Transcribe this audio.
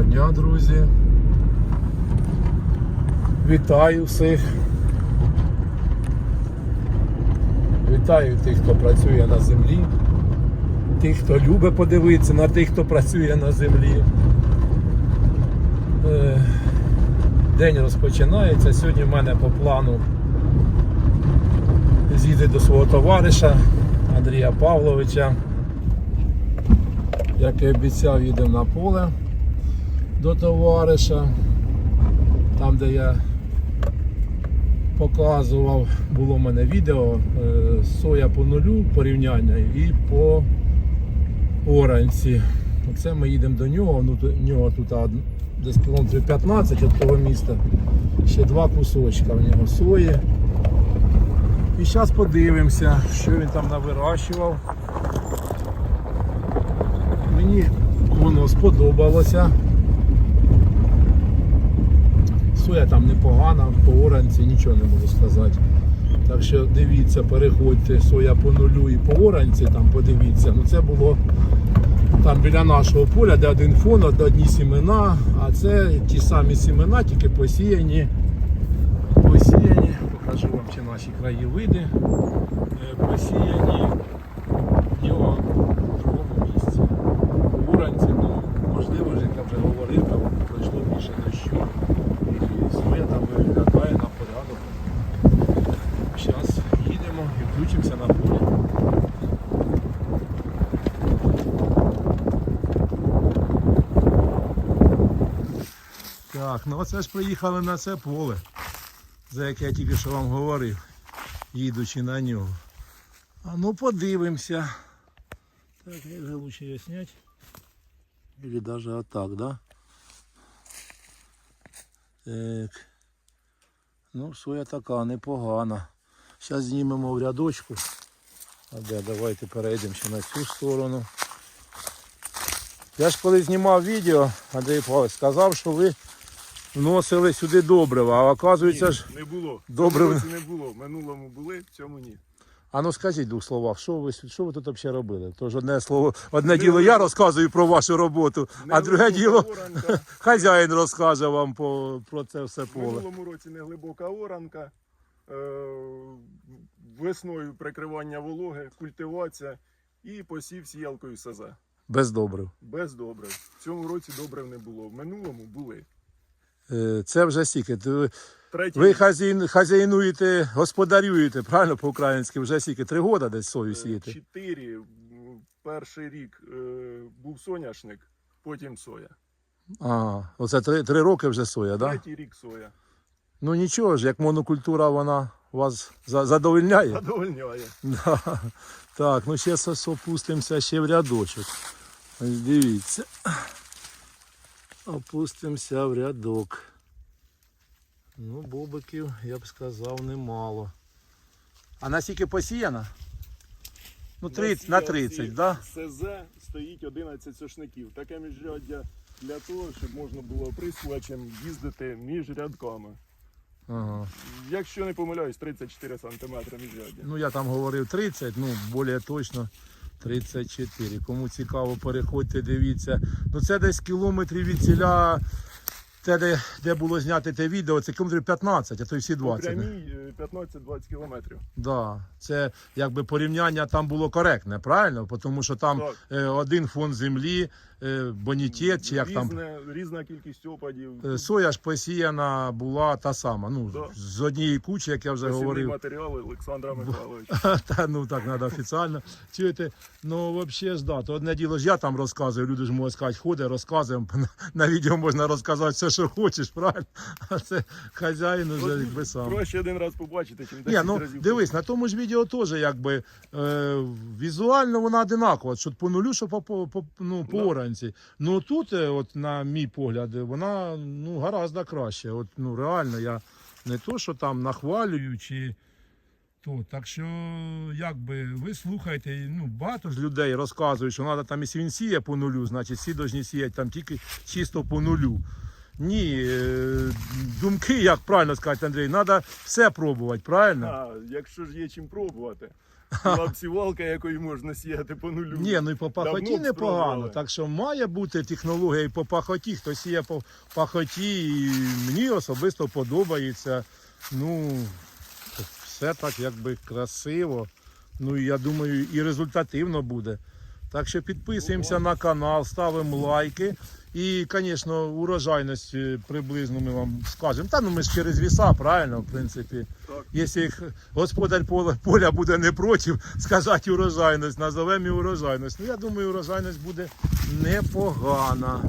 Доброго дня, друзі. Вітаю всіх. Вітаю тих, хто працює на землі, тих, хто любить подивитися на тих, хто працює на землі. Е, День розпочинається. Сьогодні в мене по плану з'їздити до свого товариша Андрія Павловича. Як і обіцяв, їдемо на поле до товариша. Там, де я показував, було в мене відео е, соя по нулю порівняння і по оранці. Оце ми їдемо до нього. Ну, до нього тут десь кілометрів 15 від того міста. Ще два кусочка в нього сої. І зараз подивимося, що він там навирощував. Мені воно сподобалося. Соя там непогана, по оранці нічого не можу сказати. Так що дивіться, переходьте соя по нулю і по оранці, там подивіться. Ну це було там біля нашого поля, де один фон, де одні сімена, а це ті самі сімена, тільки посіяні. Посіяні. Покажу вам ще наші краєвиди. Е, Посіяні в нього в другому місці. У Уранці, ну, можливо, Жінка вже говорив, там пройшло більше дощу. І своя там виглядає на порядок. Зараз їдемо і включимося на полі. Так, ну оце ж приїхали на це поле, за яке я тільки що вам говорив, їдучи на нього. А ну подивимося. Так, як же лучше ее снять? Или даже вот так, да? Так. Ну, соя така непогана. Зараз знімемо в рядочку. А де, давайте перейдемо ще на цю сторону. Я ж коли знімав відео, Андрій Павлович сказав, що ви вносили сюди добрива, а оказується ж. не було. добре. В цьому році не було. В минулому були, в цьому ні. А ну скажіть в двох словах, що ви, що ви тут взагалі робили? Тож одне слово, одне діло я розказую про вашу роботу, а друге діло оранка. хазяїн розкаже вам по, про це все В минулому році не глибока оранка. Е, Весною прикривання вологи, культивація і посів сіялкою СЗ. Без добрив. Без добрив. В цьому році добрив не було. В минулому були. Е, Це вже стільки. Ви, Третій ви рік, хазяїн, хазяїнуєте, господарюєте, правильно по-українськи, вже стільки три роки десь сою е, сієте. чотири. м, Перший рік е, був соняшник, потім соя. А, оце три, три роки вже соя, так? Да? Третій рік соя. Ну нічого ж, як монокультура вона вас задовольняє. Задовольняє. Да. Так, ну зараз опустимося ще в рядочок. Дивіться. Опустимося в рядок. Ну, бобиків, я б сказав, немало. А наскільки посіяно? Ну, 30, на 30, так? Да? СЗ стоїть 11 сошників. Таке міжряддя для того, щоб можна було оприскувачем їздити між рядками. Ага. Якщо не помиляюсь, 34 см міжряддя. Ну, я там говорив 30, ну, більш точно 34. Кому цікаво, переходьте, дивіться. Ну, це десь кілометрів від ціля, те, де, де було знято те відео, це кілометрів 15, а то й всі 20. прямій е, 15-20 кілометрів. Да, це якби порівняння там було коректне, правильно? Тому що там Так. е, один фонд землі, е, бонітет, чи як там. Різне, різна кількість опадів. Е, Соя ж посіяна була та сама. Ну, Да. з однієї кучі, як я вже Посівний говорив. матеріал Олександра Михайловича. Та ну так треба офіційно. Чуєте, ну взагалі ж да, то одне діло ж я там розказую, люди ж можуть сказати, ходить, розказуємо. На відео можна розказати все, що хочеш, правильно? А це хазяїн уже якби сам. Краще один раз побачити, чим 10 Ні, ну разів. дивись, на тому ж відео теж якби е, візуально вона одинакова, що по нулю, що по, по, по, ну, по Да. оранці. Ну тут, е, от, на мій погляд, вона ну, гораздо краще. От, ну, реально, я не то, що там нахвалюю чи. То, так що, якби ви слухаєте, ну багато ж людей розказують, що треба там, він сіє по нулю, значить всі повинні сіяти там тільки чисто по нулю. Ні, е, думки, як правильно сказати, Андрій, треба все пробувати, правильно? А, якщо ж є чим пробувати. сівалка, якою можна сіяти по нулю. Ні, ну і по пахоті непогано. Так що має бути технологія і по пахоті. Хто сіє по пахоті, і мені особисто подобається. Ну, все так якби красиво. Ну і я думаю, і результативно буде. Так що підписуємося на канал, ставимо лайки. І, звісно, урожайність е, приблизно ми вам скажемо. Та ну ми ж через віса, правильно, в принципі. Якщо їх господар поля, поля буде не проти, сказати урожайність, назовемо і урожайність. Ну, я думаю, урожайність буде непогана.